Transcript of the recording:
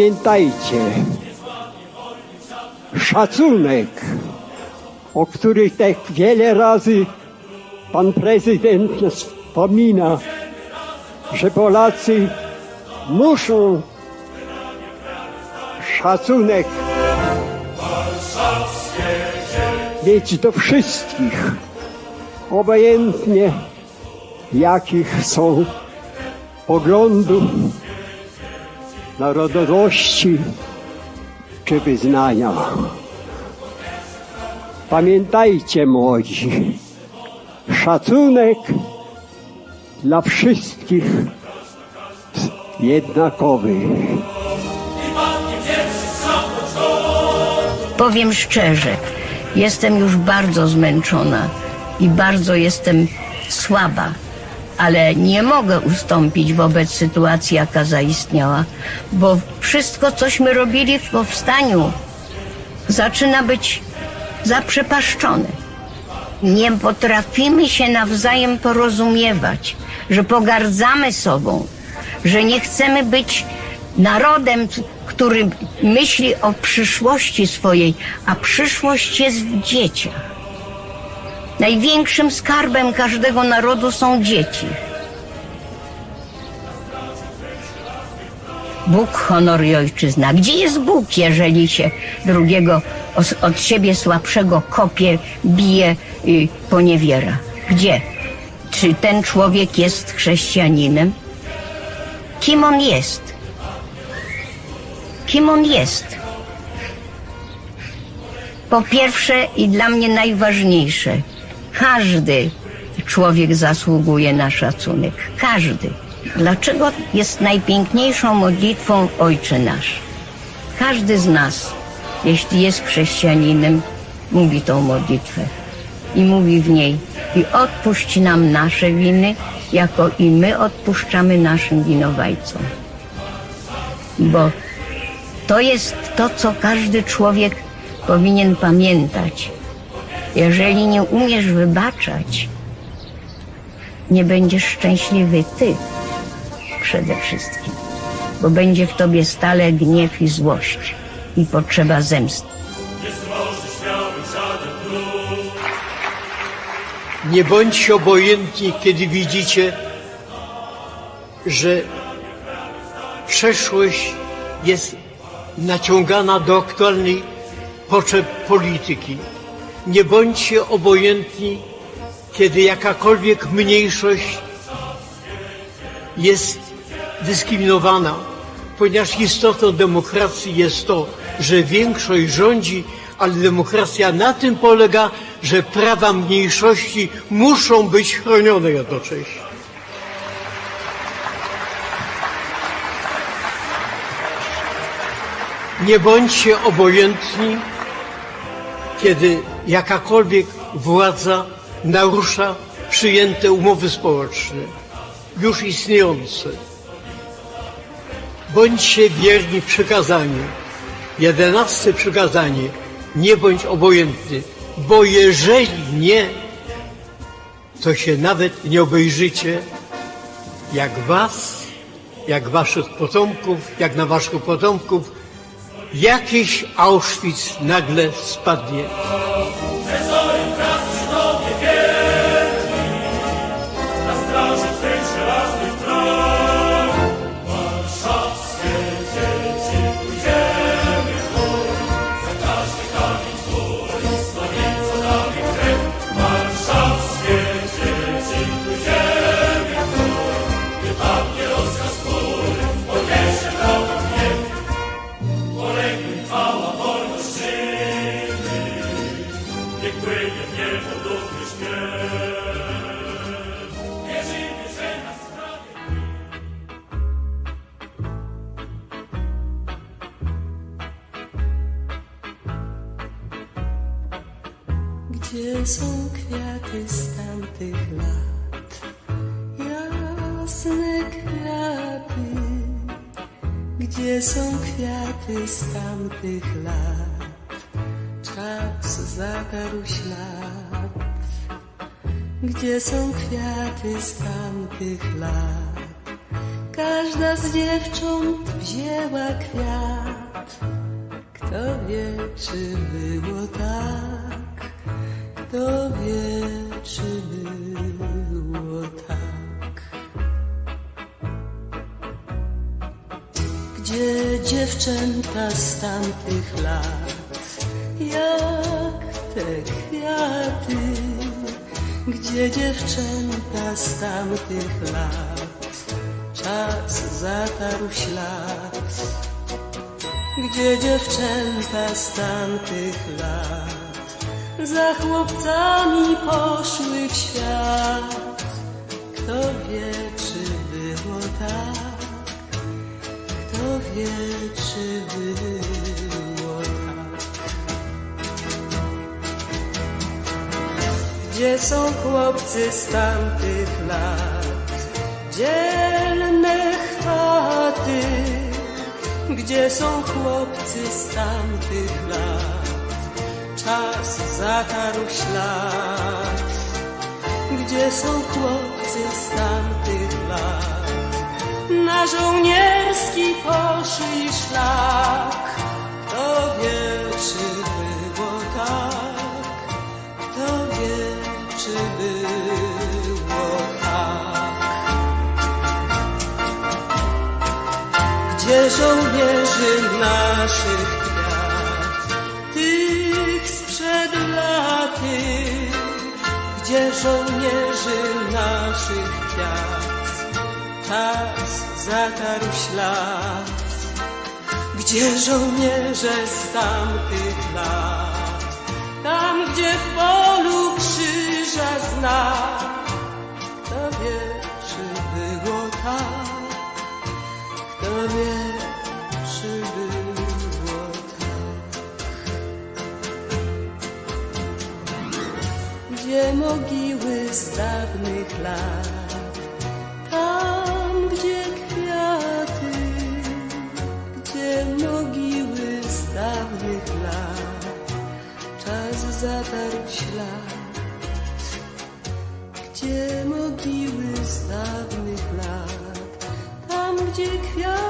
Pamiętajcie, szacunek, o których tak wiele razy pan prezydent wspomina, że Polacy muszą szacunek mieć do wszystkich, obojętnie jakich są poglądów, narodowości czy wyznania. Pamiętajcie młodzi, szacunek dla wszystkich jednakowy. Powiem szczerze, jestem już bardzo zmęczona i bardzo jestem słaba, ale nie mogę ustąpić wobec sytuacji, jaka zaistniała, bo wszystko, cośmy robili w powstaniu, zaczyna być zaprzepaszczone. Nie potrafimy się nawzajem porozumiewać, że pogardzamy sobą, że nie chcemy być narodem, który myśli o przyszłości swojej, a przyszłość jest w dzieciach. Największym skarbem każdego narodu są dzieci. Bóg, honor i ojczyzna. Gdzie jest Bóg, jeżeli się drugiego od siebie słabszego kopie, bije i poniewiera? Gdzie? Czy ten człowiek jest chrześcijaninem? Kim on jest? Kim on jest? Po pierwsze i dla mnie najważniejsze, każdy człowiek zasługuje na szacunek. Każdy. Dlaczego jest najpiękniejszą modlitwą Ojcze Nasz? Każdy z nas, jeśli jest chrześcijaninem, mówi tą modlitwę. I mówi w niej, i odpuść nam nasze winy, jako i my odpuszczamy naszym winowajcom. Bo to jest to, co każdy człowiek powinien pamiętać. Jeżeli nie umiesz wybaczać, nie będziesz szczęśliwy ty przede wszystkim, bo będzie w tobie stale gniew i złość i potrzeba zemsty. Nie bądźcie obojętni, kiedy widzicie, że przeszłość jest naciągana do aktualnej potrzeb polityki. Nie bądźcie obojętni, kiedy jakakolwiek mniejszość jest dyskryminowana, ponieważ istotą demokracji jest to, że większość rządzi, ale demokracja na tym polega, że prawa mniejszości muszą być chronione jednocześnie. Nie bądźcie obojętni, kiedy jakakolwiek władza narusza przyjęte umowy społeczne, już istniejące. Bądźcie wierni przykazaniu. Jedenaste przykazanie. Nie bądź obojętny, bo jeżeli nie, to się nawet nie obejrzycie, jak was, jak waszych potomków, jak na waszych potomków, jakiś Auschwitz nagle spadnie. Gdzie są kwiaty z tamtych lat? Jasne kwiaty. Gdzie są kwiaty z tamtych lat? Czas zatarł ślad. Gdzie są kwiaty z tamtych lat? każda z dziewcząt wzięła kwiat. Kto wie, czy było tak? Kto wie, czy było tak? Gdzie dziewczęta z tamtych lat, jak te kwiaty? Gdzie dziewczęta z tamtych lat, czas zatarł ślad? Gdzie dziewczęta z tamtych lat za chłopcami poszły w świat? Kto wie, czy było tak? Kto wie, czy było tak? Gdzie są chłopcy z tamtych lat? Dzielne chwaty. Gdzie są chłopcy z tamtych lat? Czas zatarł ślad. Gdzie są chłopcy z tamtych lat? Na żołnierski poszli szlak. Kto wie, czy było tak? Kto wie, czy było tak? Gdzie żołnierzy naszych Gdzie żołnierzy naszych kwiat, czas zatarł ślad? Gdzie żołnierze z tamtych lat, tam gdzie w polu krzyża znak? Kto wie, czy było tak? Kto wie, mogiły z dawnych lat, tam gdzie kwiaty, gdzie mogiły z dawnych lat, czas zatarł ślad. Gdzie mogiły z dawnych lat, tam gdzie kwiaty